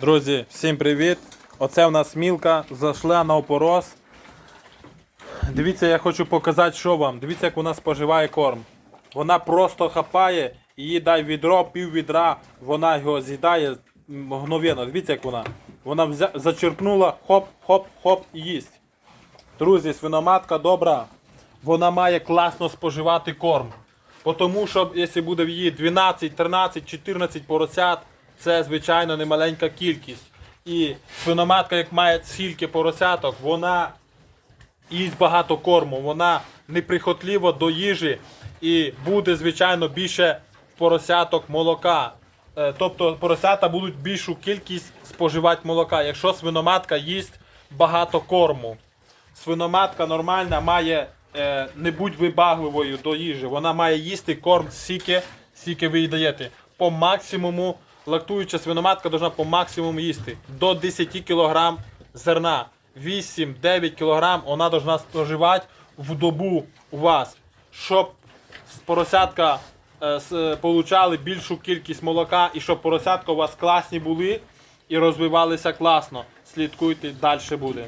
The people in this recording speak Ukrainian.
Друзі, всім привіт! Оце в нас мілка зайшла на опорос. Дивіться, я хочу показати, що вам. Дивіться, як вона споживає корм. Вона просто хапає, їй дай відро, пів відра, вона його з'їдає мгновенно. Дивіться, як вона. Вона взя... зачерпнула, хоп, хоп, хоп і їсть. Друзі, свиноматка добра. Вона має класно споживати корм. Тому що якщо буде в її 12, 13, 14 поросят, це звичайно не маленька кількість. І свиноматка, як має стільки поросяток, вона їсть багато корму, вона неприхотлива до їжі і буде, звичайно, більше поросяток молока. Е, Тобто поросята будуть більшу кількість споживати молока, якщо свиноматка їсть багато корму. Свиноматка нормальна має е, не будь вибагливою до їжі. Вона має їсти корм стільки, скільки ви їй даєте. По максимуму лактуюча свиноматка повинна по максимуму їсти до 10 кг зерна. 8-9 кг вона повинна споживати в добу у вас, щоб поросятка е, е, получали більшу кількість молока і щоб поросятка у вас класні були і розвивалися класно. Слідкуйте, далі буде.